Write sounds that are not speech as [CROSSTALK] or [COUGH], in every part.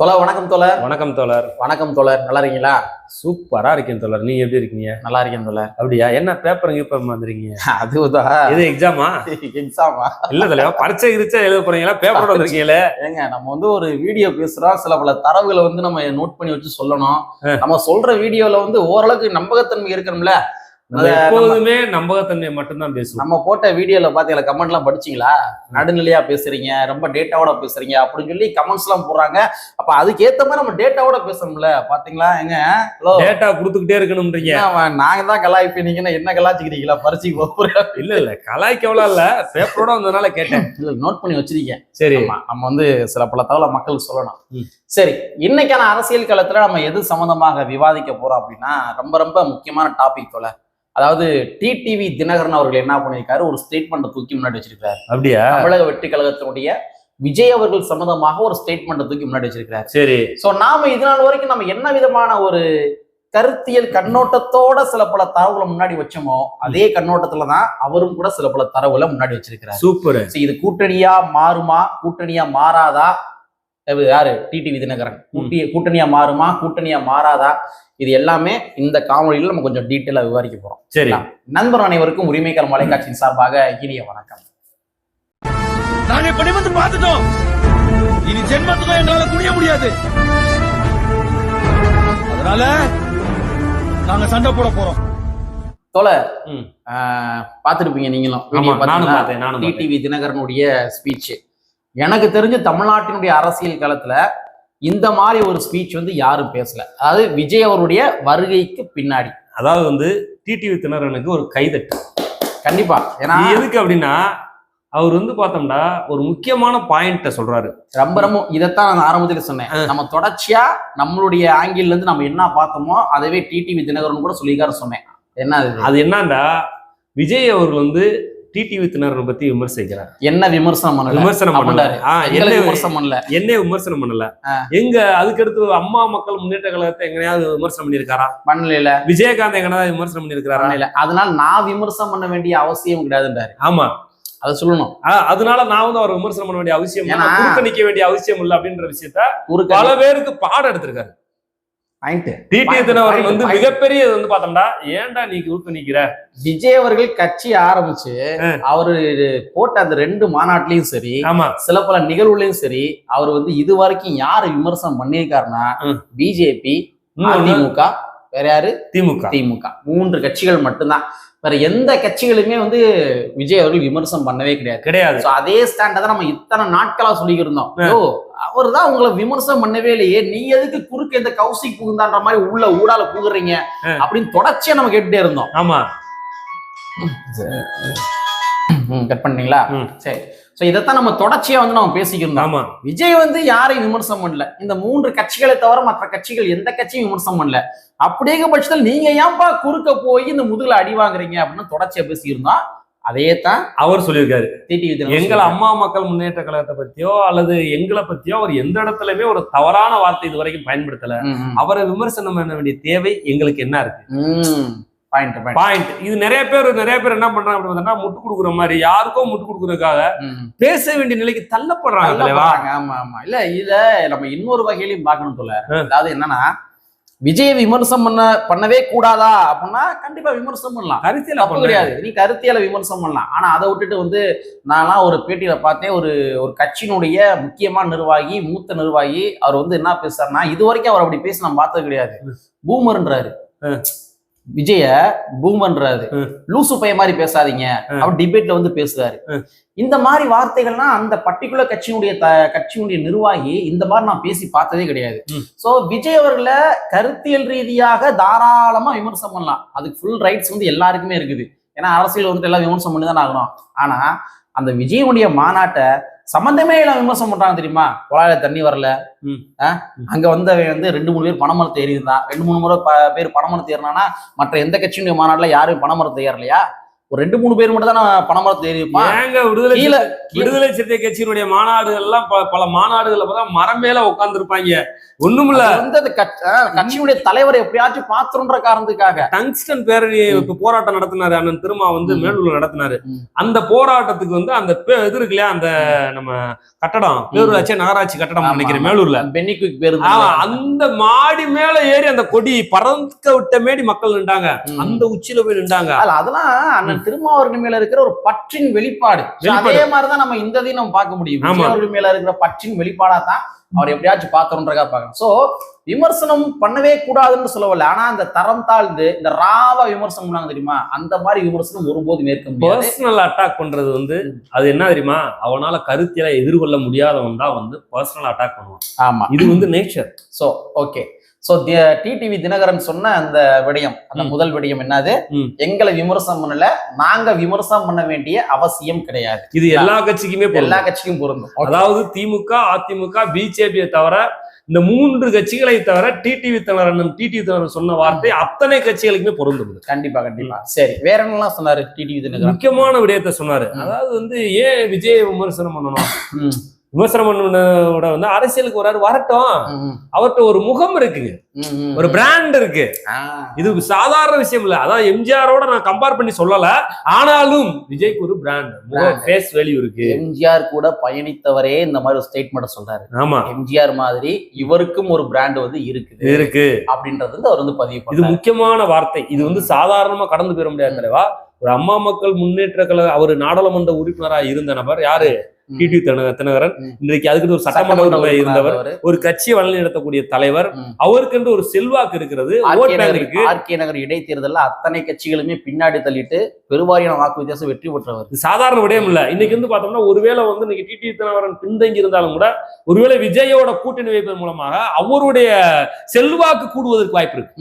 தோழா வணக்கம் தோழர் வணக்கம் தோழர். வணக்கம் தோழர். நல்லா இருக்கீங்களா? சூப்பரா இருக்கேன் தோழர். நீங்க எப்படி இருக்கீங்க? நல்லா இருக்கேன் தோழர். அப்படியா? என்ன பேப்பர் கீப்பர் வந்துருக்கீங்க? அதுதான் இது எக்ஸாமா எக்ஸாமா இல்ல தலைவா பரீட்சை கிரிச்சா எழுத போறீங்களா? பேப்பர் வந்திருக்கீங்களே? ஏங்க நம்ம வந்து ஒரு வீடியோ பேசுறோம். சில பல தரவுகளை வந்து நம்ம நோட் பண்ணி வச்சு சொல்லணும். நம்ம சொல்ற வீடியோல வந்து ஓரளவுக்கு நம்பகத்தன்மை இருக்கணும்ல. எப்போதுமே நம்பகத்தன்மை மட்டும்தான் பேசுவோம். நம்ம போட்ட வீடியோல பாத்தீங்களா கமெண்ட் எல்லாம் படிச்சீங்களா? நடுநிலையா பேசுறீங்க ரொம்ப டேட்டாவோட பேசுறீங்க அப்படின்னு சொல்லி கமெண்ட்ஸ் எல்லாம் போடுறாங்க. அப்ப அதுக்கு ஏத்த மாதிரி நம்ம டேட்டாவோட பேசணும்ல பாத்தீங்களா? எங்க ஹலோ டேட்டா கொடுத்துக்கிட்டே இருக்கணும்ன்றீங்க. நாங்க தான் கலாய்ப்பீங்கன்னா என்ன கலாய்ச்சிக்கிறீங்களா? பரிசுக்கு போறேன் இல்ல இல்ல கலாய்க்கவளா இல்ல. பேப்பரோட வந்ததுனால கேட்டேன். [LAUGHS] இல்ல நோட் பண்ணி வச்சிருக்கேன் சரி. நம்ம வந்து சில பல தகவலை மக்களுக்கு சொல்லணும். சரி இன்னைக்கான அரசியல் களத்துல நம்ம எது சம்பந்தமாக விவாதிக்க போறோம் அப்படின்னா ரொம்ப ரொம்ப முக்கியமான டாபிக் போல அதாவது டிடிவி தினகரன் அவர்கள் என்ன பண்ணியிருக்காரு? ஒரு ஸ்டேட்மெண்ட் தூக்கி முன்னாடி வச்சிருக்காரு அப்படியா? தமிழக வெற்றி கழகத்தினுடைய விஜய் அவர்கள் சம்பந்தமாக ஒரு ஸ்டேட்மெண்ட் தூக்கி முன்னாடி வச்சிருக்காரு சரி. சோ நாம இது நாள் வரைக்கும் நம்ம என்ன விதமான ஒரு கருத்தியல் கண்ணோட்டத்தோட சில பல தரவுகளை முன்னாடி வச்சோமோ அதே கண்ணோட்டத்துல தான் அவரும் கூட சில பல தரவுகளை முன்னாடி வச்சிருக்கிறார். சூப்பர். இது கூட்டணியா மாறுமா? கூட்டணியா மாறாதா? யாரு? டிடிவி தினகரன் கூட்டி கூட்டணியா மாறுமா? கூட்டணியா மாறாதா? இது எல்லாமே இந்த காணொலியில நம்ம கொஞ்சம் டீட்டெயிலா விவரிக்க போறோம். சரி. நண்பர் அனைவருக்கும் உரிமைகள் மலைக்காட்சியின் சார்பாக இனிய வணக்கம். நாங்க இப்ப நிமிர்ந்து பார்த்துட்டோம். இனி ஜென்மத்துக்கும் எங்களால குனிய முடியாது. அதனால நாங்க சண்டை போட போறோம். ம். பார்த்துருப்பீங்க நீங்களும். டிடிவி தினகரனுடைய ஸ்பீச் எனக்கு தெரிஞ்சு தமிழ்நாட்டினுடைய அரசியல் களத்துல இந்த மாதிரி ஒரு ஸ்பீச் வந்து யாரும் பேசல. அதாவது விஜய் அவருடைய வருகைக்கு பின்னாடி. அதாவது வந்து டிடிவி திணறனுக்கு ஒரு கைதட்டு. கண்டிப்பா. ஏன்னா எதுக்கு அப்படின்னா அவர் வந்து பார்த்தோம்னா ஒரு முக்கியமான பாயிண்ட சொல்றாரு. ரொம்ப ரொம்ப இதைத்தான் நான் ஆரம்பத்துல சொன்னேன். நம்ம தொடர்ச்சியா நம்மளுடைய ஆங்கிள் இருந்து நம்ம என்ன பார்த்தோமோ அதவே டிடிவி தினகரன் கூட சொல்லிக்கார சொன்னேன். என்ன அது என்னன்னா விஜய் அவர்கள் வந்து டிடிவி திணறனை பத்தி விமர்சிக்கிறார். என்ன விமர்சனம் பண்ணல? விமர்சனம் பண்ணல. என்ன விமர்சனம் பண்ணல. என்ன விமர்சனம் பண்ணல. எங்க அதுக்கடுத்து அம்மா மக்கள் முன்னேற்ற கழகத்தை எங்கனையாவது விமர்சனம் பண்ணியிருக்காரா? பண்ணல விஜயகாந்த் எங்கனாவது விமர்சனம் பண்ணியிருக்காரா? பண்ணல அதனால நான் விமர்சனம் பண்ண வேண்டிய அவசியம் கிடையாதுன்றாரு. ஆமா. அதை சொல்லணும். அதனால நான் வந்து அவர் விமர்சனம் பண்ண வேண்டிய அவசியம் இல்லை. குறுக்க நிக்க வேண்டிய அவசியம் இல்லை அப்படின்ற விஷயத்த ஒரு பல பேருக்கு பாடம் எடுத்திருக்காரு. வந்து. மிகப்பெரிய வந்து பார்த்தோம்னா ஏன்டா நீ நிக்கிற? விஜய் அவர்கள் கட்சி ஆரம்பிச்சு. அவரு போட்ட அந்த ரெண்டு மாநாட்டிலையும் சரி சில பல நிகழ்வுலையும் சரி அவர் வந்து இது வரைக்கும் யாரு விமர்சனம் பண்ணியிருக்காருன்னா. பிஜேபி அதிமுக வேற யாரு? திமுக. திமுக. மூன்று கட்சிகள் மட்டும்தான். வேற எந்த கட்சிகளுமே வந்து விஜய் அவர்கள் விமர்சனம் பண்ணவே கிடையாது. கிடையாது. அதே ஸ்டாண்டை தான் நம்ம இத்தனை நாட்களா. ஓ அவர் தான் உங்களை விமர்சனம் பண்ணவே இல்லையே. நீ எதுக்கு குறுக்க இந்த கௌசிக் புகுந்தான்ற மாதிரி உள்ள ஊடால புகுறீங்க. அப்படின்னு தொடர்ச்சியா நம்ம கேட்டுட்டே இருந்தோம். ஆமா. கட் பண்ணீங்களா. சரி. சோ இதைத்தான் நம்ம தொடர்ச்சியா வந்து நம்ம பேசிக்கிருந்தோம் ஆமா. விஜய் வந்து யாரையும் விமர்சனம் பண்ணல. இந்த மூன்று கட்சிகளை தவிர மற்ற கட்சிகள் எந்த கட்சியும் விமர்சனம் பண்ணல. அப்படிங்கிற பட்சத்தில் நீங்க ஏன்பா குறுக்க போய் இந்த முதுகுல அடி வாங்குறீங்க அப்படின்னு தொடர்ச்சியா பேசியிருந்தோம் அதே தான் அவர் சொல்லியிருக்காரு. எங்கள் அம்மா மக்கள் முன்னேற்ற கழகத்தை பத்தியோ அல்லது எங்களை பத்தியோ அவர் எந்த இடத்துலயுமே ஒரு தவறான வார்த்தை இது வரைக்கும் பயன்படுத்தல. அவரை விமர்சனம் பண்ண வேண்டிய தேவை எங்களுக்கு என்ன இருக்கு? பாயிண்ட் இது நிறைய பேர் நிறைய பேர் என்ன பண்றாங்க அப்படின்னு முட்டு கொடுக்குற மாதிரி யாருக்கோ முட்டு கொடுக்கறதுக்காக பேச வேண்டிய நிலைக்கு தள்ளப்படுறாங்க ஆமா ஆமா. இல்ல இத நம்ம இன்னொரு வகையிலையும் பார்க்கணும் சொல்ல. அதாவது என்னன்னா விஜய் விமர்சனம் பண்ண பண்ணவே கூடாதா? அப்படின்னா கண்டிப்பா விமர்சனம் பண்ணலாம். கருத்தியல தப்பு கிடையாது. நீ கருத்தியால விமர்சனம் பண்ணலாம். ஆனா அதை விட்டுட்டு வந்து நான்லாம் ஒரு பேட்டியில பார்த்தேன். ஒரு ஒரு கட்சியினுடைய முக்கியமான நிர்வாகி மூத்த நிர்வாகி அவர் வந்து என்ன பேசுறாருன்னா இது வரைக்கும் அவர் அப்படி பேசி நான் பார்த்தது கிடையாது பூமர்ன்றாரு. விஜய பூமர்ன்றாரு ம். லூசு பைய மாதிரி பேசாதீங்க. அவர் டிபேட்ல வந்து பேசுறாரு. இந்த மாதிரி வார்த்தைகள்லாம் அந்த பர்டிகுலர் கட்சியினுடைய கட்சியினுடைய நிர்வாகி இந்த மாதிரி நான் பேசி பார்த்ததே கிடையாது. சோ விஜய் அவர்களை கருத்தியல் ரீதியாக தாராளமா விமர்சனம் பண்ணலாம் அதுக்கு ஃபுல் ரைட்ஸ் வந்து எல்லாருக்குமே இருக்குது ஏன்னா அரசியல் வந்துட்டு எல்லாம் விமர்சனம் பண்ணி தான் ஆகணும் ஆனா அந்த விஜயனுடைய மாநாட்டை சம்பந்தமே எல்லாம் விமர்சனம் பண்றாங்க தெரியுமா? குழாயில தண்ணி வரல? அங்க வந்தவன் வந்து ரெண்டு மூணு பேர் பணமரத்தை ஏறி இருந்தான் ரெண்டு மூணு முறை பேர் பணமரத்தை ஏறினானா மற்ற எந்த கட்சியினுடைய மாநாட்டுல யாரும் பணமரத்தை ஏறலையா ஒரு ரெண்டு மூணு பேர் மட்டும் தான் பனைமரத்துல ஏறி இருப்பான் ஏங்க விடுதலை விடுதலை சிறுத்தை கட்சியினுடைய மாநாடுகள் எல்லாம் ப- பல மாநாடுகள்ல பார்த்தா மரம் மேல உட்கார்ந்து இருப்பாங்க ஒண்ணுமில்ல. அது வந்து அந்த கட்சி- ஆஹ் கட்சியுடைய தலைவரை எப்படியாச்சும் பாத்துருன்ற காரணத்துக்காக. டங்ஸ்டன் பேரணி போராட்டம் நடத்தினாரு அண்ணன் திருமா வந்து. மேலூர்ல நடத்தினாரு. அந்த போராட்டத்துக்கு வந்து அந்த இது இருக்கு இல்லையா அந்த நம்ம கட்டடம் பேரூராட்சி நகராட்சி கட்டடம் நினைக்கிறேன். மேலூர்ல. பென்னி குயிக் பேரு அந்த மாடி மேல ஏறி அந்த கொடி பறக்க விட்ட மேடி மக்கள் நின்றாங்க. அந்த உச்சியில போய் நின்றாங்க. அதெல்லாம் அண்ணன் திருமாவர்கள் மேல இருக்கிற ஒரு பற்றின் வெளிப்பாடு. அதே மாதிரிதான் நம்ம இந்த இதையும் நம்ம பார்க்க முடியும். அவர்கள் மேல இருக்கிற பற்றின் வெளிப்பாடா தான் அவர் எப்படியாச்சும் பாத்திரன்றக்கா பார்க்கணும். சோ விமர்சனம் பண்ணவே கூடாதுன்னு சொல்லவில்லை ஆனா அந்த தரம் தாழ்ந்து இந்த ராவ விமர்சனம் பண்ணாங்க தெரியுமா? அந்த மாதிரி விமர்சனம் ஒருபோதும் ஏற்க முடியாது. பர்சனல் அட்டாக் பண்றது வந்து அது என்ன தெரியுமா? அவனால கருத்தியலை எதிர்கொள்ள முடியாதவன் தான் வந்து பர்சனல் அட்டாக் பண்ணுவான். ஆமா. இது வந்து nature so okay so TTV Dhinakaran சொன்ன அந்த விடயம் அந்த. முதல் விடயம் என்னது. எங்களை விமர்சனம் பண்ணல நாங்க விமர்சனம் பண்ண வேண்டிய அவசியம் கிடையாது இது எல்லா கட்சிக்குமே. எல்லா கட்சிக்கும் பொருந்தும். அதாவது திமுக அதிமுக பிஜேபியை தவிர இந்த மூன்று கட்சிகளை தவிர டிடிவி தினரன் டிடிவி தினரன் சொன்ன வார்த்தை அத்தனை கட்சிகளுக்குமே பொருந்தும் கண்டிப்பா கண்டிப்பா சரி வேற என்னலாம் சொன்னாரு டிடிவி தினகரன் முக்கியமான விடயத்தை சொன்னாரு. அதாவது வந்து ஏன் விஜய் விமர்சனம் பண்ணணும் விமர்சனம் பண்ணோட வந்து அரசியலுக்கு வராரு வரட்டும். அவர்கிட்ட ஒரு முகம் ம். ஒரு பிராண்ட் இருக்கு. இது சாதாரண விஷயம் இல்ல. அதான் எம்ஜிஆரோட நான் கம்பேர் பண்ணி சொல்லல. ஆனாலும் விஜய்க்கு ஒரு பிராண்ட். ஃபேஸ் வேல்யூ இருக்கு. எம்ஜிஆர் கூட பயணித்தவரே இந்த மாதிரி ஒரு ஸ்டேட்மெண்ட் சொல்றாரு. ஆமா. எம்ஜிஆர் மாதிரி இவருக்கும் ஒரு பிராண்ட் வந்து இருக்குது. இருக்கு. அப்படின்றது வந்து அவர் வந்து பதிவு இது முக்கியமான வார்த்தை. இது வந்து சாதாரணமா கடந்து போயிட முடியாது தலைவா. ஒரு அம்மா மக்கள் முன்னேற்ற கழக அவர் நாடாளுமன்ற உறுப்பினரா இருந்த நபர் யாரு. டிடி தினகரன். இன்றைக்கு அதுக்கு ஒரு சட்டமன்ற இருந்தவர். ஒரு கட்சியை வழி நடத்தக்கூடிய தலைவர். அவருக்கென்று ஒரு செல்வாக்கு இருக்கிறது. ஆர்கே நகர் இடைத்தேர்தல்ல அத்தனை கட்சிகளுமே பின்னாடி தள்ளிட்டு பெருவாரியான வாக்கு வித்தியாசம் வெற்றி பெற்றவர். சாதாரண விடயம் இல்ல. இன்னைக்கு வந்து பார்த்தோம்னா ஒருவேளை வந்து இன்னைக்கு டிடி தினகரன் பின்தங்கி இருந்தாலும் கூட ஒருவேளை விஜயோட கூட்டணி வைப்பதன் மூலமாக அவருடைய செல்வாக்கு கூடுவதற்கு வாய்ப்பு இருக்கு.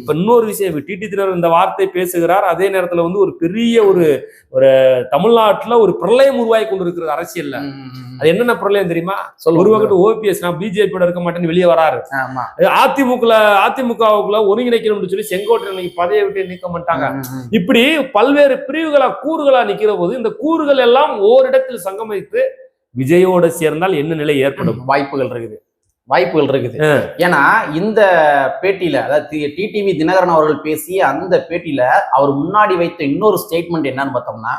இப்ப இன்னொரு விஷயம் டிடி தினகரன் இந்த வார்த்தை பேசுகிறார். அதே நேரத்துல வந்து ஒரு பெரிய ஒரு ஒரு தமிழ்நாட்டுல ஒரு பிரளயம் உருவாகி கொண்டிருக்கிறது அரசியல்ல. அது என்னென்ன பிரளயம் தெரியுமா? வகட்டு ஓபிஎஸ் நான் பிஜேபியோட இருக்க மாட்டேன்னு வெளியே வராரு. அதிமுக அதிமுகவுக்குள்ள ஒருங்கிணைக்கணும்னு சொல்லி செங்கோட்டை இன்னைக்கு பதவியை விட்டு நீக்க மாட்டாங்க. இப்படி பல்வேறு பிரிவுகளா கூறுகளா நிக்கிற போது இந்த கூறுகள் எல்லாம் ஓரிடத்தில் சங்கமித்து விஜயோட சேர்ந்தால் என்ன நிலை ஏற்படும்? வாய்ப்புகள் இருக்குது. வாய்ப்புகள் இருக்குது. ஏன்னா இந்த பேட்டியில அதாவது டிடிவி தினகரன் அவர்கள் பேசிய அந்த பேட்டியில அவர் முன்னாடி வைத்த இன்னொரு ஸ்டேட்மெண்ட் என்னன்னு பார்த்தோம்னா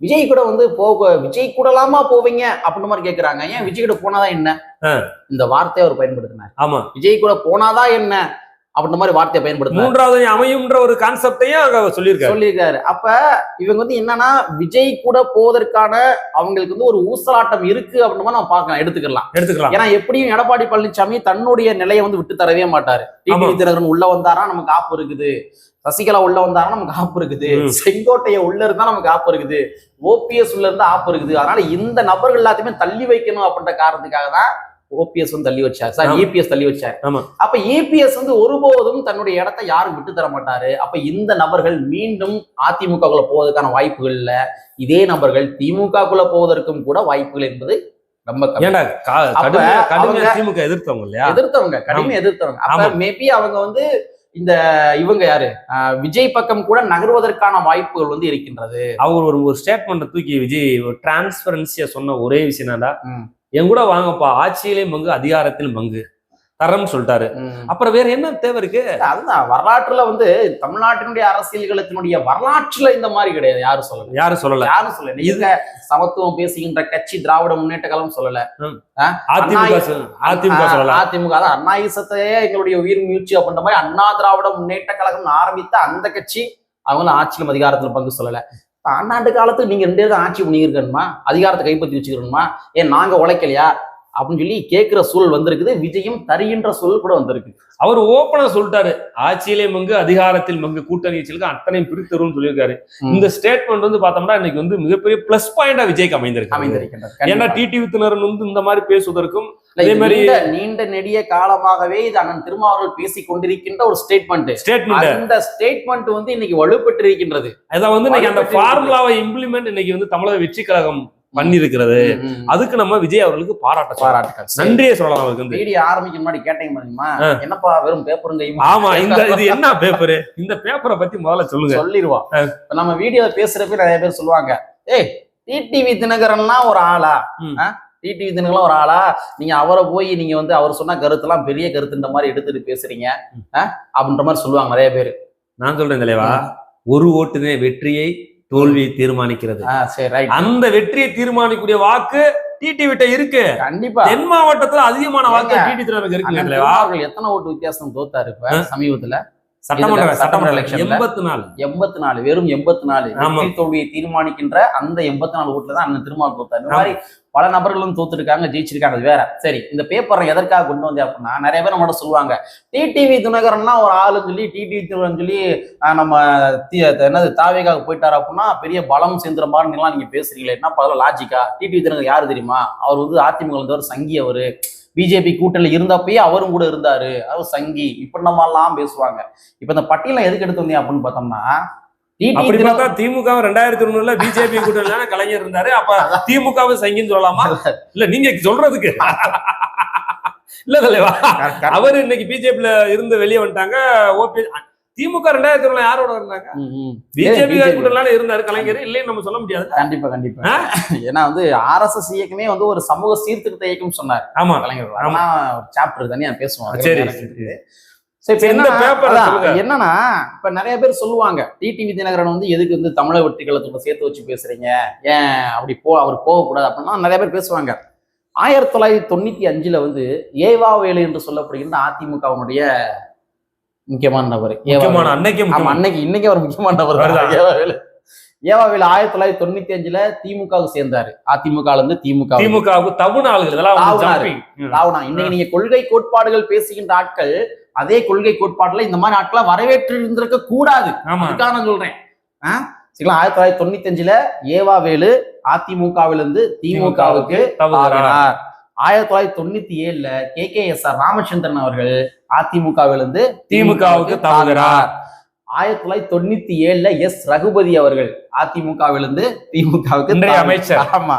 விஜய் கூட வந்து போக விஜய் கூடலாமா போவீங்க அப்படின்னு மாதிரி கேக்குறாங்க. ஏன் விஜய் கூட போனாதான் என்ன. இந்த வார்த்தையை அவர் பயன்படுத்தினார். ஆமா. விஜய் கூட போனாதான் என்ன? அப்படின்ற மாதிரி வார்த்தையை பயன்படுத்தினார். மூன்றாவது அமையும்ன்ற ஒரு கான்செப்டையும் அங்க சொல்லியிருக்காரு. சொல்லியிருக்காரு. அப்ப இவங்க வந்து என்னன்னா விஜய் கூட போவதற்கான அவங்களுக்கு வந்து ஒரு ஊசலாட்டம் இருக்கு அப்படின்ற மாதிரி நம்ம பார்க்கலாம். எடுத்துக்கலாம். எடுத்துக்கலாம். ஏன்னா எப்படியும் எடப்பாடி பழனிசாமி தன்னுடைய நிலையை வந்து விட்டு தரவே மாட்டாரு. டிடிவி தினகரன் உள்ள வந்தாரா? நமக்கு ஆப்பு இருக்குது. சசிகலா உள்ள வந்தாரா நமக்கு ஆப்பு இருக்குது. செங்கோட்டைய உள்ள இருந்தா நமக்கு ஆப்பு இருக்குது. ஓபிஎஸ் உள்ள இருந்தா ஆப்பு இருக்குது. அதனால இந்த நபர்கள் எல்லாத்தையுமே தள்ளி வைக்கணும் அப்படின்ற காரணத்துக்காக தான் ஓபிஎஸ் வந்து தள்ளி வச்சார். சார் ஆமா. இபிஎஸ் தள்ளி வச்சார். அப்ப இபிஎஸ் வந்து ஒருபோதும் தன்னுடைய இடத்தை யாரும் விட்டு தர மாட்டாரு. அப்ப இந்த நபர்கள் மீண்டும் அதிமுகக்குள்ள போவதற்கான வாய்ப்புகள் இல்ல. இதே நபர்கள் திமுகக்குள்ள போவதற்கும் கூட வாய்ப்புகள் என்பது ரொம்ப கடுமையா கடுமையா திமுக எதிர்த்தவங்க இல்லையா? எதிர்த்தவங்க கடுமை எதிர்த்தவங்க. மேபி அவங்க வந்து இந்த இவங்க யாரு? விஜய் பக்கம் கூட நகர்வதற்கான வாய்ப்புகள் வந்து இருக்கின்றது. அவங்க ஒரு ஒரு ஸ்டேட்மெண்ட் தூக்கி விஜய் ஒரு டிரான்ஸ்பரன்சியா சொன்ன ஒரே விஷயம் என்னடா. என் கூட வாங்கப்பா ஆட்சியிலையும் பங்கு அதிகாரத்திலும் பங்கு தரம்னு சொல்லிட்டாரு. அப்புறம் வேற என்ன தேவை இருக்கு? அதுதான். வரலாற்றுல வந்து தமிழ்நாட்டினுடைய அரசியல்களத்தினுடைய வரலாற்றுல இந்த மாதிரி கிடையாது. யாரும் சொல்லல. யாரும் சொல்லல. யாரும் சொல்லல. இதுல சமத்துவம் பேசுகின்ற கட்சி திராவிட முன்னேற்ற கழகம் சொல்லல. அதிமுக அதிமுக சொல்லல. அதிமுக தான். அண்ணாயிசத்தையே எங்களுடைய உயிர் மூச்சு அப்படின்ற மாதிரி அண்ணா திராவிட முன்னேற்ற கழகம் ஆரம்பித்த அந்த கட்சி அவங்களும் ஆட்சியிலும் அதிகாரத்துல பங்கு சொல்லல. ஆண்டாண்டு காலத்துக்கு நீங்க ரெண்டு பேரும் ஆட்சி பண்ணியிருக்கணுமா? அதிகாரத்தை கைப்பற்றி வச்சுக்கணுமா? ஏன் நாங்க உழைக்கலையா? அப்படின்னு சொல்லி கேட்கிற சூழல் வந்திருக்குது. விஜயம் தருகின்ற சூழல் கூட வந்திருக்கு. அவர் ஓப்பனா சொல்லிட்டாரு. ஆட்சியிலே மங்கு அதிகாரத்தில் மங்கு கூட்டணி கட்சிகளுக்கு அத்தனை பிரித்தரும்னு சொல்லியிருக்காரு. இந்த ஸ்டேட்மெண்ட் வந்து பார்த்தோம்னா இன்னைக்கு வந்து மிகப்பெரிய பிளஸ் பாயிண்டா விஜய்க்கு அமைந்திருக்கு. அமைந்திருக்கின்றது. ஏன்னா. டிடி வித்தினரன் வந்து இந்த மாதிரி பேசுவதற்கும் அதே மாதிரி- நீண்ட நெடிய காலமாகவே இது அண்ணன் திருமாவர்கள் பேசிக் கொண்டிருக்கின்ற ஒரு ஸ்டேட்மெண்ட் ஸ்டேட்மெண்ட் அந்த ஸ்டேட்மெண்ட் வந்து இன்னைக்கு வலுப்பெற்று இருக்கின்றது அதான் வந்து இன்னைக்கு அந்த ஃபார்முலாவை இம்ப்ளிமெண்ட் இன்னைக்கு வந்து தமிழக வெற்றி கழகம் பண்ணிருக்கிறது. அதுக்கு நம்ம விஜய் அவர்களுக்கு பாராட்ட சரி. நன்றியே சொல்லலாம் அவருக்கு வந்து. வீடியோ ஆரம்பிக்க முன்னாடி கேட்டீங்க பாத்தீங்களா என்னப்பா வெறும் பேப்பரும் கையுமா? ஆமா இந்த இது என்ன பேப்பரு இந்த பேப்பரை பத்தி முதல்ல சொல்லுங்க. சொல்லிடுவோம் நம்ம வீடியோ பேசுறப்ப நிறைய பேர் சொல்லுவாங்க ஏய் டிடிவி தினகரன்லாம் ஒரு ஆளா. டிடிவி தினகரன் ஒரு ஆளா? நீங்க அவரை போய் நீங்க வந்து அவர் சொன்ன கருத்தெல்லாம் பெரிய கருத்துன்ற மாதிரி எடுத்துட்டு பேசுறீங்க? அப்படின்ற மாதிரி சொல்லுவாங்க நிறைய பேர். நான் சொல்றேன் தலைவா ஒரு ஓட்டுதே வெற்றியை தோல்வியை தீர்மானிக்கிறது. அந்த வெற்றியை தீர்மானிக்கக்கூடிய வாக்கு டிடி விட்ட இருக்கு. கண்டிப்பா. தென் மாவட்டத்துல அதிகமான வாக்கு டிடி அண்ணன் தலைவா திருமாவர்கள் எத்தனை ஓட்டு வித்தியாசம் தோத்தாரு இப்ப சமீபத்துல? சட்டமன்ற சட்டமன்ற எலெக்ஷன் எண்பத்தி நாலு எண்பத்தி நாலு வெறும் எண்பத்தி நாலு தோல்வியை தீர்மானிக்கின்ற அந்த எண்பத்தி நாலு ஓட்டுல தான் அண்ணன் திருமாவளவன் தோத்தாரு. இந்த மாதிரி பல நபர்களும் தோத்துருக்காங்க ஜெயிச்சிருக்காங்க அது வேற. சரி இந்த பேப்பரை எதற்காக கொண்டு வந்தேன் அப்படின்னா நிறைய பேர் நம்மகிட்ட சொல்லுவாங்க டிடிவி தினகரன்னா ஒரு ஆளுன்னு சொல்லி டிடிவி தினகரன் சொல்லி நம்ம தி- என்னது தாவேக்காக போயிட்டாரு அப்படின்னா பெரிய பலம் சேர்ந்துற மாதிரிலாம் நீங்க பேசுறீங்களே என்ன பதில் லாஜிக்கா டிடிவி தினகர் யாரு தெரியுமா? அவர் வந்து அதிமுக இருந்தவர் சங்கி அவர். பிஜேபி கூட்டணியில் இருந்தப்பயே அவரும் கூட இருந்தாரு. அவர் சங்கி. இப்படி நம்ம எல்லாம் பேசுவாங்க. இப்ப இந்த பட்டியலை எதுக்கு எடுத்து வந்தீங்க அப்படின்னு பார்த்தோம்னா அப்படி பார்த்தா திமுக ரெண்டாயிரத்தி ஒண்ணுல பிஜேபி கூட்டணியில கலைஞர் இருந்தாரு. அப்ப திமுகவும் சங்கின்னு சொல்லலாமா? இல்ல நீங்க சொல்றதுக்கு. இல்ல தலைவா அவர் இன்னைக்கு பிஜேபில இருந்து வெளியே வந்துட்டாங்க. ஓபி திமுக ரெண்டாயிரத்தி ஒண்ணுல யாரோட இருந்தாங்க. பிஜேபி. கூட்டணியில இருந்தாரு கலைஞர். இல்லைன்னு நம்ம சொல்ல முடியாது. கண்டிப்பா கண்டிப்பா. ஏன்னா வந்து ஆர்எஸ்எஸ் இயக்கமே வந்து ஒரு சமூக சீர்திருத்த இயக்கம் சொன்னார். ஆமா. கலைஞர். ஆமா. ஆனா ஒரு சாப்டர் தனியா பேசுவோம். சரி. என்னன்னா இப்ப நிறைய பேர் சொல்லுவாங்க டிடிவி தினகரன் வந்து எதுக்கு வந்து தமிழக வெற்றி கழகத்தோட சேர்த்து வச்சு பேசுறீங்க ஏன் அப்படி போ அவர் போகக்கூடாது அப்படின்னா நிறைய பேர் பேசுவாங்க ஆயிரத்தி தொள்ளாயிரத்தி தொண்ணூத்தி அஞ்சுல வந்து ஏவா வேலு என்று சொல்லப்படுகின்ற அதிமுகவினுடைய முக்கியமான நபர் ஏவா வேலு. அன்னைக்கு இன்னைக்கு அவர் முக்கியமான நபர் தான். அவர்தான். ஏவாவேலு ஆயிரத்தி தொள்ளாயிரத்தி தொண்ணூத்தி அஞ்சுல திமுகவுக்கு சேர்ந்தாரு. அதிமுக இருந்து திமுக வுக்கு. திமுகவுக்கு இன்னைக்கு நீங்க கொள்கை கோட்பாடுகள் பேசுகின்ற ஆட்கள் அதே கொள்கை கோட்பாடுல இந்த மாதிரி ஆட்களை வரவேற்று இருந்திருக்க கூடாது அதுக்காக நான் சொல்றேன்? சரிங்களா? ஆயிரத்தி தொள்ளாயிரத்தி தொண்ணூத்தி அஞ்சுல ஏவாவேலு அதிமுகவிலிருந்து திமுகவுக்கு. ஆகினார். ஆயிரத்தி தொள்ளாயிரத்தி தொண்ணூத்தி ஏழுல K K S R Ramachandran அவர்கள் அதிமுகவிலிருந்து திமுகவுக்கு தவறுகிறார். ஆயிரத்தி தொள்ளாயிரத்தி தொண்ணூத்தி ஏழுல எஸ். ரகுபதி அவர்கள் அதிமுகவிலிருந்து திமுகவுக்கு அமைச்சர். ஆமா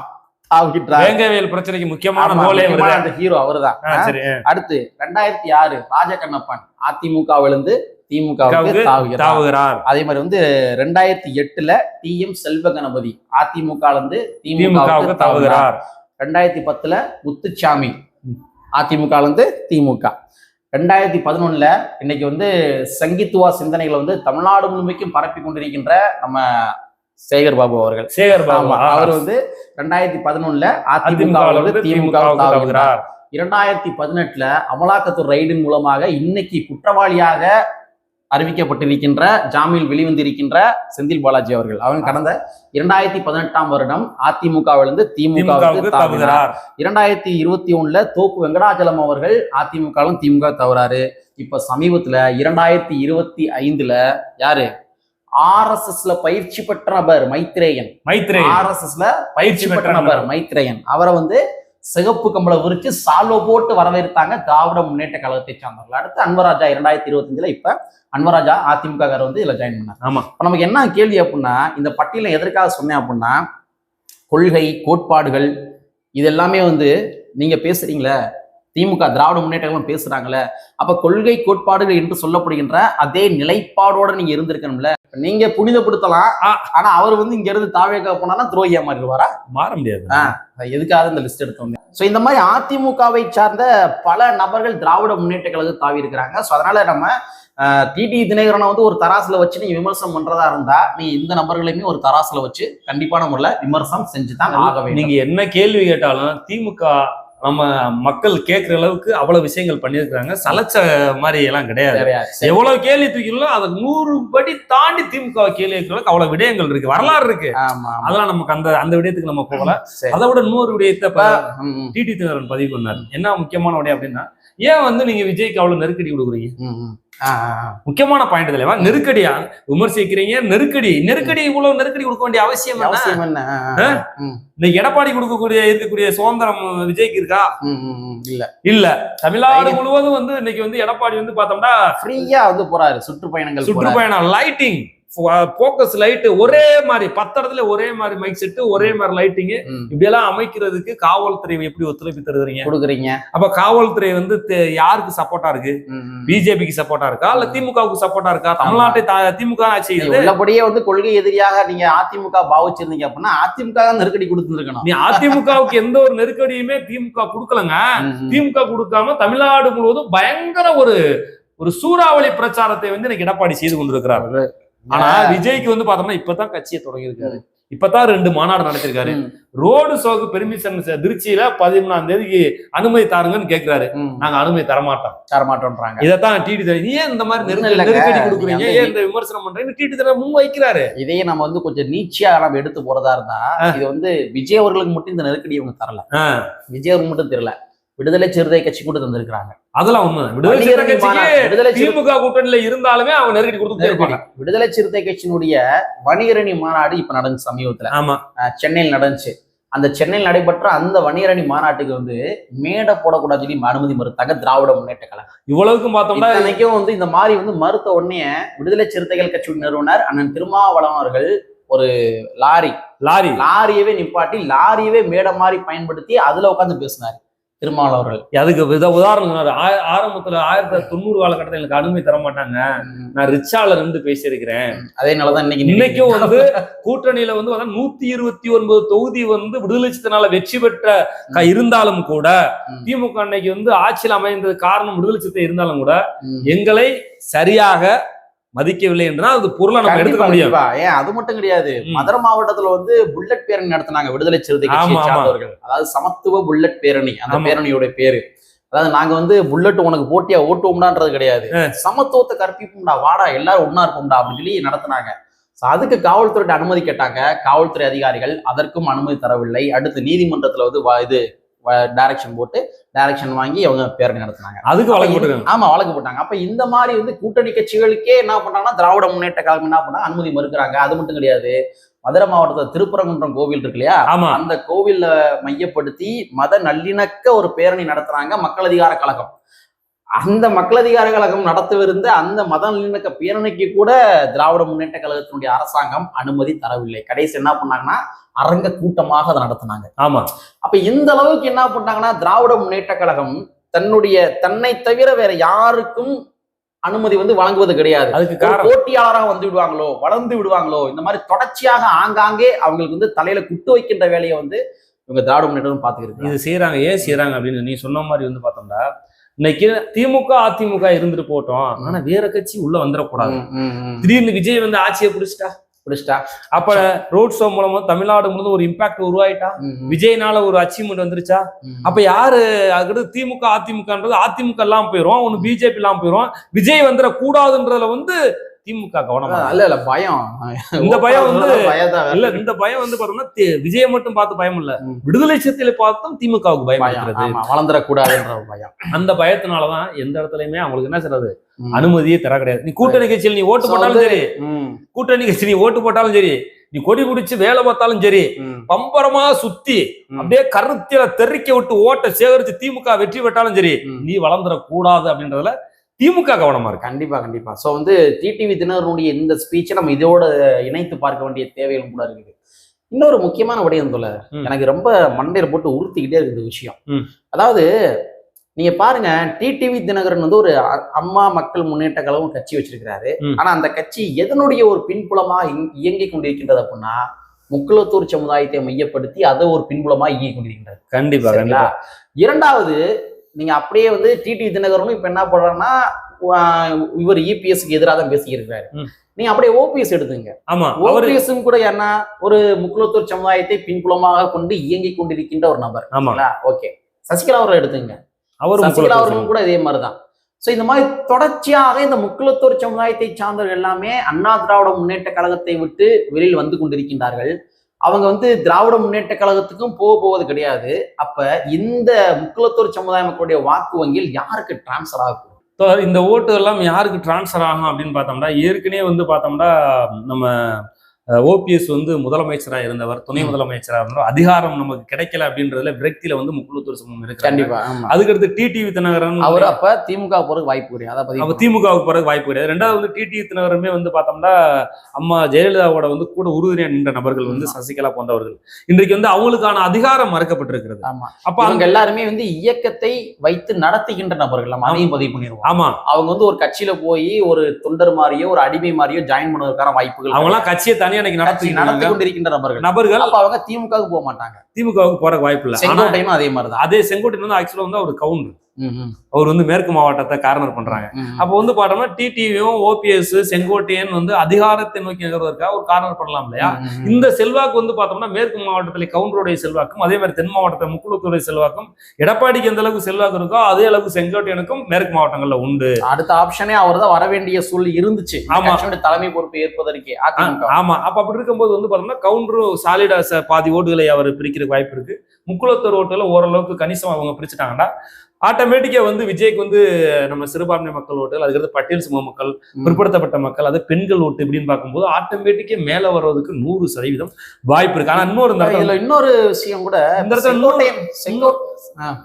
வேங்கவேல் பிரச்சனைக்கு முக்கியமான அந்த ஹீரோ அவர்தான். அடுத்து ரெண்டாயிரத்தி ஆறு ராஜகண்ணப்பன் அதிமுகவிலிருந்து திமுகவுக்கு தாவுகிறார். அதே மாதிரி வந்து ரெண்டாயிரத்தி எட்டுல டி. எம். செல்வ கணபதி அதிமுக இருந்து திமுகவுக்கு தாவுகிறார். ரெண்டாயிரத்தி பத்துல முத்துச்சாமி அதிமுக இருந்து திமுக. ரெண்டாயிரத்தி பதினொன்னுல இன்னைக்கு வந்து சங்கித்துவா சிந்தனைகளை வந்து தமிழ்நாடு முழுமைக்கும் பரப்பி கொண்டிருக்கின்ற நம்ம சேகர் பாபு அவர்கள். சேகர் பாபு அவர் வந்து ரெண்டாயிரத்தி பதினொன்னுல அதிமுக திமுக இரண்டாயிரத்தி பதினெட்டுல அமலாக்கத்துறை ரைடின் மூலமாக இன்னைக்கு குற்றவாளியாக அறிவிக்கப்பட்டிருக்கின்ற ஜாமீன் வெளிவந்திருக்கின்ற செந்தில் பாலாஜி அவர்கள். அவங்க கடந்த இரண்டாயிரத்தி பதினெட்டாம் வருடம் அதிமுகவிலிருந்து திமுகவுக்கு திமுகவுக்கு தாவினார் இரண்டாயிரத்தி இருபத்தி ஒண்ணுல தோப்பு வெங்கடாச்சலம் அவர்கள் அதிமுக திமுக தவறாரு. இப்ப சமீபத்துல இரண்டாயிரத்தி இருபத்தி ஐந்துல யாரு? ஆர்எஸ்எஸ்ல பயிற்சி பெற்ற நபர் மைத்ரேயன். மைத்ரே ஆர்எஸ்எஸ்ல பயிற்சி பெற்ற நபர். மைத்ரேயன். அவரை வந்து சிகப்பு கம்பள விரிச்சு சால்வோ போட்டு வரவேற்றாங்க திராவிட முன்னேற்ற கழகத்தை சார்ந்தவர்கள். அடுத்து அன்வராஜா இரண்டாயிரத்தி இருபத்தஞ்சுல இப்ப அன்வராஜா அதிமுக வந்து இதுல ஜாயின் பண்ணார். ஆமா. இப்ப நமக்கு என்ன கேள்வி அப்படின்னா இந்த பட்டியலை எதற்காக சொன்னேன் அப்படின்னா கொள்கை கோட்பாடுகள் இது எல்லாமே வந்து நீங்க பேசுறீங்களே திமுக திராவிட முன்னேற்ற கழகம் பேசுறாங்களே அப்ப கொள்கை கோட்பாடுகள் என்று சொல்லப்படுகின்ற அதே நிலைப்பாடோட நீங்க இருந்திருக்கணும்ல. நீங்க புனிதப்படுத்தலாம். ஆனா அவர் வந்து இங்க இருந்து தாவேக்கா போனா துரோகியா மாறிடுவாரா? மாற முடியாது. எதுக்காக இந்த லிஸ்ட் எடுத்தோம்? ஸோ இந்த மாதிரி அதிமுகவை சார்ந்த பல நபர்கள் திராவிட முன்னேற்ற கழகம் தாவி இருக்கிறாங்க. ஸோ அதனால நம்ம டிடி தினகரனை வந்து ஒரு தராசுல வச்சு நீங்க விமர்சனம் பண்றதா இருந்தா நீ இந்த நபர்களையுமே ஒரு தராசுல வச்சு கண்டிப்பான முறையில் விமர்சனம் செஞ்சு தான் ஆக வேண்டும். நீங்க என்ன கேள்வி கேட்டாலும் திமுக நம்ம மக்கள் கேட்கிற அளவுக்கு அவ்வளவு விஷயங்கள் பண்ணியிருக்காங்க சலைச்ச மாதிரி எல்லாம் கிடையாது. எவ்வளவு கேள்வி தூக்கிலும் அதை நூறு படி தாண்டி திமுக கேள்வி அளவுக்கு அவ்வளவு விடயங்கள் இருக்கு. வரலாறு இருக்கு. அதெல்லாம் நமக்கு அந்த அந்த விடயத்துக்கு நம்ம போகல. அதை விட இன்னொரு விடயத்தை டிடி தினகரன் பதிவு பண்ணாரு. என்ன முக்கியமான விடயம் அப்படின்னா ஏன் வந்து நீங்க விஜய்க்கு அவ்வளவு நெருக்கடி கொடுக்குறீங்க. முக்கியமான பாயிண்ட் தலைவா நெருக்கடியா? விமர்சிக்கிறீங்க நெருக்கடி. நெருக்கடி இவ்வளவு நெருக்கடி கொடுக்க வேண்டிய அவசியம் என்ன? அவசியம் என்ன? இன்னைக்கு எடப்பாடி கொடுக்கக்கூடிய இருக்கக்கூடிய சுதந்திரம் விஜய்க்கு இருக்கா. இல்ல. இல்ல. தமிழ்நாடு முழுவதும் வந்து இன்னைக்கு வந்து எடப்பாடி வந்து பார்த்தோம்னா ஃப்ரீயா வந்து போறாரு. சுற்றுப்பயணங்கள். சுற்றுப்பயணம் லைட்டிங் போக்கஸ் லைட் ஒரே மாதிரி பத்து இடத்துல ஒரே மாதிரி மைக் செட்டு ஒரே மாதிரி லைட்டிங் ம். இப்படியெல்லாம் அமைக்கிறதுக்கு காவல்துறை எப்படி ஒத்துழைப்பு தருதுறீங்க? கொடுக்குறீங்க. அப்ப காவல்துறை வந்து யாருக்கு சப்போர்ட்டா இருக்கு. பிஜேபிக்கு சப்போர்ட்டா இருக்கா? இல்ல திமுகவுக்கு சப்போர்ட்டா இருக்கா? தமிழ்நாட்டை திமுக ஆட்சி உள்ளபடியே வந்து கொள்கை எதிரியாக நீங்க அதிமுக பாவிச்சிருந்தீங்க அப்படின்னா அதிமுக தான் நெருக்கடி கொடுத்துருக்கணும் நீ அதிமுகவுக்கு எந்த ஒரு நெருக்கடியுமே திமுக கொடுக்கலங்க. திமுக கொடுக்காம தமிழ்நாடு முழுவதும் பயங்கர ஒரு ஒரு சூறாவளி பிரச்சாரத்தை வந்து இன்னைக்கு எடப்பாடி செய்து கொண்டிருக்கிறார். ஆனா விஜய்க்கு வந்து பார்த்தோம்னா இப்பதான் கட்சியை தொடங்கியிருக்காரு. இப்பதான் ரெண்டு மாநாடு நடத்திருக்காரு ரோடு ஷோக்கு பெர்மிஷன் திருச்சியில பதிமூணாம் தேதிக்கு அனுமதி தாருங்கன்னு கேக்குறாரு. நாங்க அனுமதி தரமாட்டோம். தரமாட்டோன்றாங்க. இதைத்தான் டிடி தர ஏன் இந்த மாதிரி நெருக்கடி கொடுக்குறீங்க? ஏன் இந்த விமர்சனம் பண்றீங்க டிடி தர முன் வைக்கிறாரு. இதையே நம்ம வந்து கொஞ்சம் நீச்சியா நம்ம எடுத்து போறதா இருந்தா இது வந்து விஜய் அவர்களுக்கு மட்டும் இந்த நெருக்கடி இவங்க தரல. விஜய் அவர்களுக்கு மட்டும் தெரியல. விடுதலை சிறுத்தை கட்சி கூட தந்திருக்கிறாங்க. அதெல்லாம் உண்மை விடுதலை திமுக கூட்டணியில இருந்தாலுமே அவங்க நெருக்கடி. இருப்பாங்க விடுதலை சிறுத்தை கட்சியினுடைய வணிகரணி மாநாடு இப்ப நடந்துச்சு சமீபத்துல. ஆமா. சென்னையில் நடந்துச்சு. அந்த சென்னையில் நடைபெற்ற அந்த வணிகரணி மாநாட்டுக்கு வந்து மேடை போடக்கூடாதுன்னு சொல்லி அனுமதி மறுத்தாங்க திராவிட முன்னேற்ற கழகம். இவ்வளவுக்கும் பார்த்தோம்னா இத்தனைக்கும் வந்து இந்த மாதிரி வந்து மறுத்த உடனே விடுதலை சிறுத்தைகள் கட்சியின் நிறுவனர் அண்ணன் திருமாவளவன் அவர்கள் ஒரு லாரி. லாரி. லாரியவே நிப்பாட்டி லாரியவே மேடை மாதிரி பயன்படுத்தி அதுல உட்காந்து பேசினாரு. திருமாவளவன் அவர்கள். அதுக்கு வித உதாரணம் ஆரம்பத்துல ஆயிரத்தி தொண்ணூறு காலகட்டத்தில் எனக்கு அனுமதி தர மாட்டாங்க. நான் ரிச்சால இருந்து பேசியிருக்கிறேன். அதே நாளதான் இன்னைக்கு இன்னைக்கும் வந்து கூட்டணியில வந்து நூத்தி இருபத்தி ஒன்பது தொகுதி வந்து விடுதலை சித்தனால வெற்றி பெற்ற இருந்தாலும் கூட. திமுக அன்னைக்கு வந்து ஆட்சியில் அமைந்தது காரணம் விடுதலை இருந்தாலும் கூட. எங்களை சரியாக மதிக்கவில்லை என்றால் அது பொருளை நம்ம எடுத்துக்க கண்டிப்பா. ஏன்? அது மட்டும் கிடையாது. மதுரை மாவட்டத்துல வந்து புல்லட் பேரணி நடத்தினாங்க விடுதலை சிறுத்தை. சார்ந்தவர்கள். அதாவது சமத்துவ புல்லட் பேரணி அந்த. பேரணியோட பேரு. அதாவது நாங்க வந்து புல்லட் உனக்கு போட்டியா ஓட்டுவோம்டான்றது கிடையாது. சமத்துவத்தை கற்பிப்போம்டா வாடா எல்லாரும் ஒண்ணா இருப்போம்டா அப்படின்னு சொல்லி நடத்தினாங்க. அதுக்கு காவல்துறையிட்ட அனுமதி கேட்டாங்க. காவல்துறை அதிகாரிகள் அதற்கும் அனுமதி தரவில்லை. அடுத்து நீதிமன்றத்துல வந்து வ- இது டைரக்ஷன் போட்டு டைரக்ஷன் வாங்கி அவங்க பேரணி நடத்தினாங்க. அதுக்கு வழக்கு போட்டுருக்காங்க. ஆமா வழக்கு போட்டாங்க. அப்ப இந்த மாதிரி வந்து கூட்டணி கட்சிகளுக்கே என்ன பண்றாங்கன்னா திராவிட முன்னேற்ற கழகம் என்ன பண்ணா அனுமதி மறுக்கிறாங்க. அது மட்டும் கிடையாது. மதுரை மாவட்டத்துல திருப்பரங்குன்றம் கோவில் இருக்கு இல்லையா? ஆமா. அந்த கோவில்ல மையப்படுத்தி மத நல்லிணக்க ஒரு பேரணி நடத்துறாங்க மக்கள் அதிகார கழகம். அந்த மக்கள் அதிகார கழகம் நடத்தவிருந்த அந்த மத நல்லிணக்க பேரணிக்கு கூட திராவிட முன்னேற்ற கழகத்தினுடைய அரசாங்கம் அனுமதி தரவில்லை. கடைசி என்ன பண்ணாங்கன்னா அரங்க கூட்டமாக அதை நடத்தினாங்க. ஆமா. அப்ப இந்த அளவுக்கு என்ன பண்ணாங்கன்னா திராவிட முன்னேற்ற கழகம் தன்னுடைய தன்னை தவிர வேற யாருக்கும் அனுமதி வந்து வழங்குவது கிடையாது. அதுக்கு போட்டியாளராக வந்து விடுவாங்களோ வளர்ந்து விடுவாங்களோ இந்த மாதிரி தொடர்ச்சியாக ஆங்காங்கே அவங்களுக்கு வந்து தலையில குட்டு வைக்கின்ற வேலையை வந்து இவங்க திராவிட முன்னேற்றம் பாத்துக்கிறது இது செய்யறாங்க ஏன் செய்யறாங்க அப்படின்னு நீ சொன்ன மாதிரி வந்து பார்த்தோம்னா இன்னைக்கு திமுக அதிமுக இருந்துட்டு போட்டோம். ஆனா வேற கட்சி உள்ள வந்துடக்கூடாது. திடீர்னு விஜய் வந்து ஆட்சியை பிடிச்சிட்டா? பிடிச்சிட்டா? அப்ப ரோட் ஷோ மூலமா தமிழ்நாடு முழுவதும் ஒரு இம்பாக்ட் உருவாயிட்டா? விஜய்னால ஒரு அச்சீவ்மெண்ட் வந்துருச்சா? அப்ப யாரு? அதுக்கடுத்து திமுக அதிமுகன்றது அதிமுக எல்லாம் போயிரும். ஒண்ணு பிஜேபி எல்லாம் போயிரும். விஜய் வந்துட கூடாதுன்றதுல வந்து திமுக கவனமா. இல்ல இல்ல பயம். இந்த பயம் வந்து- இல்ல இந்த பயம் வந்து பார்த்தோம்னா தி- விஜயை மட்டும் பார்த்து பயம் இல்ல. விடுதலை சிறுத்தைகளை பார்த்தும் திமுகவுக்கு பயம் இருக்கிறது. வளர்ந்துடக்கூடாதுன்ற பயம். அந்த பயத்தினாலதான் எந்த இடத்துலயுமே அவங்களுக்கு என்ன சொல்றது. அனுமதியே தர கிடையாது. நீ கூட்டணி கட்சியில் நீ ஓட்டு போட்டாலும் சரி. கூட்டணி கட்சி நீ ஓட்டு போட்டாலும் சரி. நீ கொடி பிடிச்சு வேலை பார்த்தாலும் சரி. பம்பரமா சுத்தி. அப்படியே கருத்தில தெறிக்க விட்டு ஓட்ட சேகரிச்சு திமுக வெற்றி பெற்றாலும் சரி. நீ வளர்ந்துடக்கூடாது அப்படின்றதுல திமுக கவனமா இருக்கு கண்டிப்பா கண்டிப்பா சோ வந்து டிடிவி தினகரனுடைய இந்த ஸ்பீச்சை நம்ம இதோட இணைத்து பார்க்க வேண்டிய தேவைகளும் கூட இருக்குது இன்னொரு முக்கியமான விடயம் ம். எனக்கு ரொம்ப மண்டையில போட்டு உறுத்திக்கிட்டே இருக்குது இந்த விஷயம். அதாவது நீங்க பாருங்க டிடிவி தினகரன் வந்து ஒரு அம்மா மக்கள் முன்னேற்ற கழகம் கட்சி வச்சிருக்கிறாரு. ஆனா அந்த கட்சி எதனுடைய ஒரு பின்புலமா இயங்- இயங்கிக் கொண்டிருக்கின்றது அப்படின்னா முக்குளத்தூர் சமுதாயத்தை மையப்படுத்தி அதை ஒரு பின்புலமா இயங்கிக் கொண்டிருக்கின்றது கண்டிப்பா? இரண்டாவது நீங்க அப்படியே வந்து டிடி தினகரனும் இப்ப என்ன பண்றாருன்னா வா- இவர் இபிஎஸ்க்கு எதிராக தான் பேசியிருக்கிறாரு. நீங்க அப்படியே ஓபிஎஸ் எடுத்துங்க. ஆமா அவரு ஓபிஎஸும் கூட என்ன ஒரு முக்குளத்தூர் சமுதாயத்தை பின்புலமாக கொண்டு இயங்கிக் கொண்டிருக்கின்ற ஒரு நபர். ஓகே. சசிகலா அவரை எடுத்துங்க. அவரும் சசிகலா அவர்களும் கூட இதே மாதிரிதான் சோ இந்த மாதிரி தொடர்ச்சியாக இந்த முக்குளத்தூர் சமுதாயத்தை சார்ந்தவர்கள் எல்லாமே அண்ணா திராவிட முன்னேற்ற கழகத்தை விட்டு வெளியில் வந்து கொண்டிருக்கின்றார்கள். அவங்க வந்து திராவிட முன்னேற்ற கழகத்துக்கும் போக போவது கிடையாது. அப்ப இந்த முக்குளத்தூர் சமுதாய மக்களுடைய வாக்கு வங்கியில் யாருக்கு டிரான்ஸ்ஃபர் ஆகும் இந்த ஓட்டு எல்லாம் யாருக்கு டிரான்ஸ்ஃபர் ஆகும் அப்படின்னு பார்த்தோம்னா ஏற்கனவே வந்து பார்த்தோம்னா நம்ம ஓபிஎஸ் வந்து முதலமைச்சரா இருந்தவர் துணை ம். முதலமைச்சரா இருந்தவர் அதிகாரம் நமக்கு கிடைக்கல அப்படின்றதுல விரக்தியில வந்து முக்குளத்தூர் சமூகம் இருக்கு கண்டிப்பா அதுக்கடுத்து டிடிவி தினகரன் அவர் அப்ப திமுக போறதுக்கு வாய்ப்பு கிடையாது அதை அப்ப திமுகவுக்கு போறதுக்கு வாய்ப்பு கிடையாது. ரெண்டாவது வந்து டிடிவி தினகரமே வந்து பார்த்தோம்னா அம்மா ஜெயலலிதாவோட வந்து கூட உறுதுணையா நின்ற நபர்கள் வந்து. சசிகலா போன்றவர்கள். இன்றைக்கு வந்து அவங்களுக்கான அதிகாரம் மறுக்கப்பட்டிருக்கிறது. ஆமா. அப்ப அவங்க எல்லாருமே வந்து இயக்கத்தை வைத்து நடத்துகின்ற நபர்கள் அதையும் பதிவு பண்ணிடுவோம். ஆமா. அவங்க வந்து ஒரு கட்சியில போய் ஒரு தொண்டர் மாதிரியோ ஒரு அடிமை மாதிரியோ ஜாயின் பண்ணுவதற்கான வாய்ப்புகள் அவங்க எல்லாம் கட்சியை தனியா இன்னைக்கு நடத்தி கொண்டிருக்கின்ற நபர்கள். நபர்கள் அப்ப அவங்க திமுகவுக்கு போக மாட்டாங்க. திமுகவுக்கு போறதுக்கு வாய்ப்பு இல்லை. அதே மாதிரிதான். அதே செங்கோட்டையன் வந்து ஆக்சுவலா வந்து அவர் கவுண்டர். அவர் வந்து மேற்கு மாவட்டத்தை கார்னர் பண்றாங்க. அப்போ வந்து பார்த்தோம்னா டிடிவியும் ஓபிஎஸ் செங்கோட்டையன் வந்து அதிகாரத்தை நோக்கி நகர்வதற்காக ஒரு கார்னர் பண்ணலாம் இல்லையா. இந்த செல்வாக்கு வந்து பார்த்தோம்னா மேற்கு மாவட்டத்தில் கவுண்டருடைய செல்வாக்கும் அதே மாதிரி தென் மாவட்டத்தில் முக்குளத்தூருடைய செல்வாக்கும் எடப்பாடிக்கு எந்த அளவுக்கு செல்வாக்கு இருக்கோ அதே அளவுக்கு செங்கோட்டையனுக்கும் மேற்கு மாவட்டங்கள்ல உண்டு. அடுத்த ஆப்ஷனே அவர் தான் வர வேண்டிய சூழல் இருந்துச்சு. ஆமா. தலைமை பொறுப்பு ஏற்பதற்கே ஆமா. அப்ப அப்படி இருக்கும்போது வந்து பார்த்தோம்னா கவுண்டரும் சாலிடா பாதி ஓட்டுகளை அவர் பிரிக்கிறதுக்கு வாய்ப்பு இருக்கு. முக்குளத்தூர் ஓட்டுல ஓரளவுக்கு கணிசமா அவங்க பிரிச்சுட்டாங்கன்னா ஆட்டோமேட்டிக்கா வந்து விஜய்க்கு வந்து நம்ம சிறுபான்மை மக்கள் ஓட்டுகள் அதுக்கடுத்து பட்டியல் சமூக மக்கள். பிற்படுத்தப்பட்ட மக்கள் அது பெண்கள் ஓட்டு இப்படின்னு பார்க்கும்போது ஆட்டோமேட்டிக்கா மேல வர்றதுக்கு நூறு சதவீதம் வாய்ப்பு இருக்கு. ஆனா இன்னொரு இந்த இன்னொரு விஷயம் கூட இந்த இடத்துல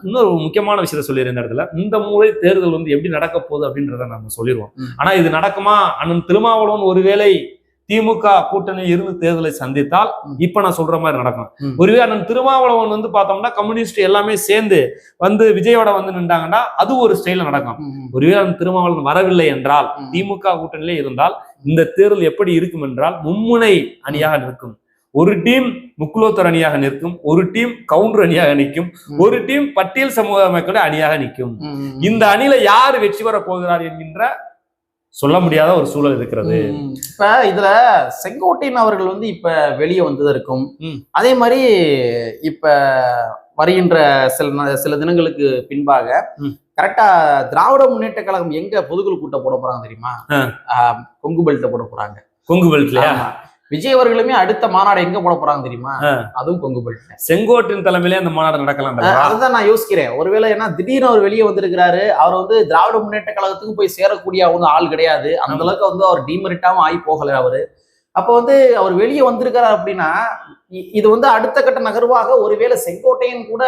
இன்னொரு முக்கியமான விஷயத்த சொல்லிடுறேன் இந்த இடத்துல. இந்த முறை தேர்தல் வந்து எப்படி நடக்க போகுது அப்படின்றத நம்ம சொல்லிடுவோம். ஆனா இது நடக்குமா? அண்ணன் திருமாவளவன் ஒருவேளை திமுக கூட்டணி இருந்து தேர்தலை சந்தித்தால். இப்ப நான் சொல்ற மாதிரி நடக்கும் அண்ணன் திருமாவளவன் வந்து பார்த்தோம்னா கம்யூனிஸ்ட் எல்லாமே சேர்ந்து வந்து விஜயோட வந்து நின்றாங்கன்னா அது ஒரு ஸ்டைல நடக்கும் அந்த திருமாவளவன் வரவில்லை என்றால். திமுக கூட்டணியிலே இருந்தால் இந்த தேர்தல் எப்படி இருக்கும் என்றால் மும்முனை அணியாக நிற்கும் ஒரு டீம் முக்குலோத்தர் அணியாக நிற்கும் ஒரு டீம் கவுண்டர் அணியாக நிற்கும். ஒரு டீம் பட்டியல் சமூக மக்களுடைய அணியாக நிற்கும். இந்த அணியில யார் வெற்றி பெற போகிறார் என்கின்ற சொல்ல முடியாத ஒரு சூழல் இருக்கிறது. இப்ப இதுல செங்கோட்டையன் அவர்கள் வந்து இப்ப வெளியே வந்ததற்கும் ம். அதே மாதிரி இப்ப வருகின்ற சில சில தினங்களுக்கு பின்பாக. கரெக்டா திராவிட முன்னேற்ற கழகம் எங்க பொதுக்குழு கூட்ட போட போறாங்க தெரியுமா கொங்கு பெல்ட்ட போட போறாங்க கொங்கு பெல்ட்லயா ஆமா. விஜய் அவர்களுமே அடுத்த மாநாடு எங்க போட போறாங்க தெரியுமா. அதுவும் கொங்கு பெல்ட் செங்கோட்டின் தலைமையிலே அந்த மாநாடு நடக்கலாம்? அதுதான் நான் யோசிக்கிறேன். ஒருவேளை ஏன்னா திடீர்னு அவர் வெளியே வந்திருக்கிறாரு அவர் வந்து திராவிட முன்னேற்ற கழகத்துக்கு போய் சேரக்கூடிய அவங்க ஆள் கிடையாது. அந்த. அளவுக்கு வந்து அவர் டீமெரிட்டாவும் ஆகி போகல அவரு. அப்போ வந்து அவர் வெளியே வந்திருக்காரு அப்படின்னா இது வந்து அடுத்த கட்ட நகர்வாக ஒருவேளை செங்கோட்டையன் கூட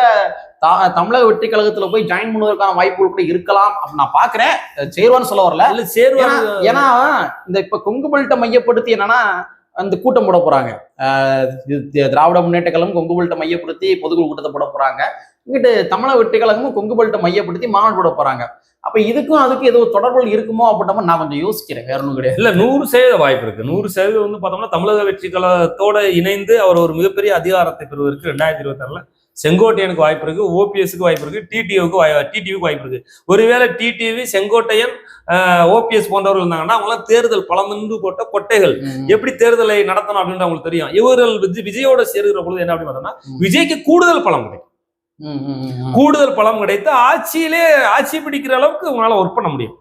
த- தமிழக வெற்றி கழகத்துல போய் ஜாயின் பண்ணுவதற்கான வாய்ப்புகள் கூட இருக்கலாம் அப்படி நான் பாக்குறேன். சேருவான்னு சொல்ல வரல. ஏன்னா- ஏன்னா இந்த இப்ப கொங்கு பெல்ட்டை மையப்படுத்தி என்னன்னா அந்த கூட்டம் போட போறாங்க. திராவிட முன்னேற்ற கழகம் கொங்குபல்ட்டை மையப்படுத்தி பொதுக்குழு கூட்டத்தை போட போறாங்க. இங்கிட்டு தமிழக வெற்றி கழகமும் கொங்குபல்ட்டை மையப்படுத்தி மாநாடு போட போறாங்க. அப்ப இதுக்கும் அதுக்கும் ஏதோ தொடர்புகள் இருக்குமோ அப்படின்ற நான் கொஞ்சம் யோசிக்கிறேன். வேற ஒன்றும் கிடையாது. இல்ல நூறு சதவீத வாய்ப்பு இருக்கு. நூறு சதவீதம் வந்து பார்த்தோம்னா தமிழக வெற்றி கழகத்தோட இணைந்து அவர் ஒரு மிகப்பெரிய அதிகாரத்தை பெறுவதற்கு ரெண்டாயிரத்தி இருபத்தி ஆறுல செங்கோட்டையனுக்கு வாய்ப்பு இருக்கு ஓபிஎஸ்க்கு வாய்ப்பு இருக்கு டிடிஓக்கு டிடிவிக்கு வாய்ப்பு இருக்கு ஒருவேளை டிடிவி செங்கோட்டையன் ஓபிஎஸ் போன்றவர்கள் இருந்தாங்கன்னா அவங்களாம் தேர்தல் பலமின்று போட்ட கொட்டைகள் எப்படி தேர்தலை நடத்தணும் அப்படின்னு அவங்களுக்கு தெரியும் இவர்கள் விஜய் விஜயோட சேருகிற பொழுது என்ன அப்படின்னு பார்த்தோம்னா. விஜய்க்கு கூடுதல் பலம் கிடைக்கும். கூடுதல் பலம் கிடைத்து ஆட்சியிலே ஆட்சி பிடிக்கிற அளவுக்கு உங்களால ஒர்க் பண்ண முடியும்.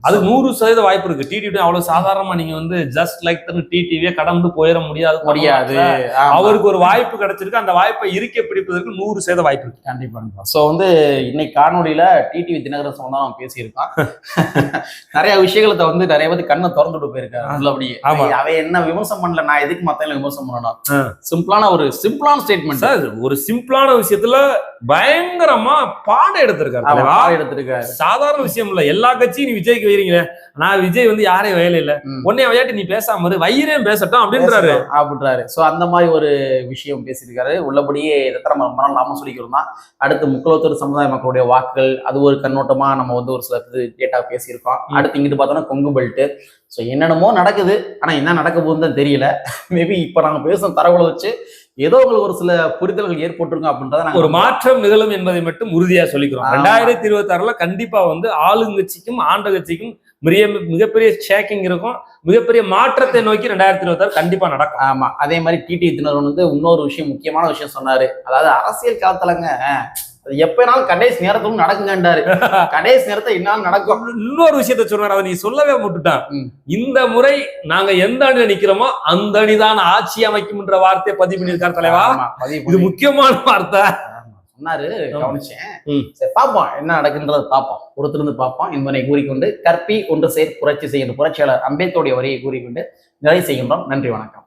அது நூறு சதவீத வாய்ப்பு இருக்கு. டிடிவி அவ்வளவு சாதாரணமா நீங்க வந்து ஜஸ்ட் லைக் டிடிவியே கடந்து போயிட முடியாது. முடியாது. அவருக்கு ஒரு வாய்ப்பு கிடைச்சிருக்கு. அந்த வாய்ப்பை இருக்க பிடிப்பதற்கு நூறு சதவீத வாய்ப்பு இருக்கு. கண்டிப்பா சோ வந்து இன்னைக்கு காணொலியில டிடிவி தினகரன் அவன் பேசியிருக்கான். [LAUGHS] நிறைய விஷயங்களை வந்து நிறைய பேர் கண்ணை திறந்துட்டு போயிருக்காரு. அதுல அப்படியே. அவன் என்ன விமர்சனம் பண்ணல? நான் எதுக்கு மத்தவங்களை விமர்சனம் பண்ணணும். சிம்பிளான ஒரு சிம்பிளான ஸ்டேட்மெண்ட் ஒரு சிம்பிளான விஷயத்துல பயங்கரமா பாடம் எடுத்திருக்காரு. எடுத்திருக்காரு. சாதாரண விஷயம் இல்ல. எல்லா கட்சியும் நீ விஜய்க்கு வைறீங்களே. நான் விஜய் வந்து யாரையும் வயல இல்ல. ம். உன்னைய விளையாட்டு நீ பேசாம வயிறேன் பேசட்டும் அப்படின்றாரு. அப்படின்றாரு சோ அந்த மாதிரி ஒரு விஷயம் பேசியிருக்காரு. உள்ளபடியே எத்தனை மணி நேரம் நாம சொல்லிக்கிறோம் தான் அடுத்து முக்குலத்தூர் சமுதாய மக்களுடைய வாக்குகள் அது ஒரு கண்ணோட்டமா நம்ம வந்து ஒரு சில இது டேட்டா பேசியிருக்கோம். அடுத்து இங்கிட்டு பார்த்தோம்னா கொங்கு பெல்ட் ஸோ என்னென்னமோ நடக்குது. ஆனா என்ன நடக்க போகுதுன்னு தெரியல. மேபி இப்ப நாங்க பேசும் தரவுகளை வச்சு ஏதோ உங்களுக்கு ஒரு சில புரிதல்கள் ஏற்பட்டிருக்கும் அப்படின்றத ஒரு மாற்றம் நிகழும் என்பதை மட்டும் உறுதியா சொல்லிக்கிறோம். ரெண்டாயிரத்தி இருபத்தி ஆறுல கண்டிப்பா வந்து ஆளுங்கட்சிக்கும் ஆண்ட கட்சிக்கும் மிக மிகப்பெரிய ஷேக்கிங் இருக்கும். மிகப்பெரிய மாற்றத்தை நோக்கி ரெண்டாயிரத்தி இருபத்தி ஆறு கண்டிப்பா நடக்கும். ஆமா. அதே மாதிரி டிடி தினரன் வந்து இன்னொரு விஷயம் முக்கியமான விஷயம் சொன்னாரு. அதாவது அரசியல் காலத்துலங்க எப்பனாலும் கடைசி நேரத்துல நடக்குங்கன்றாரு. [LAUGHS] கடைசி நேரத்துல என்னாலும் நடக்கும். இன்னொரு விஷயத்த சொன்னார் அதை நீ சொல்லவே முட்டுட்டான். இந்த முறை நாங்க எந்த அணியில நிக்கிறோமோ அந்த அணிதான் ஆட்சி அமைக்கும்ன்ற வார்த்தையை பதிவு பண்ணியிருக்கார் தலைவா. இது முக்கியமான வார்த்தை. சொன்னாரு கவனிச்சேன். சரி பார்ப்போம் என்ன நடக்குன்றதை பார்ப்போம். பொறுத்திருந்து பார்ப்போம். என்பதை கூறிக்கொண்டு கற்பி ஒன்று சேர் புரட்சி செய்கின்ற புரட்சியாளர் அம்பேத்கருடைய வரியை கூறிக்கொண்டு நிறைவு செய்கின்றோம். நன்றி வணக்கம்.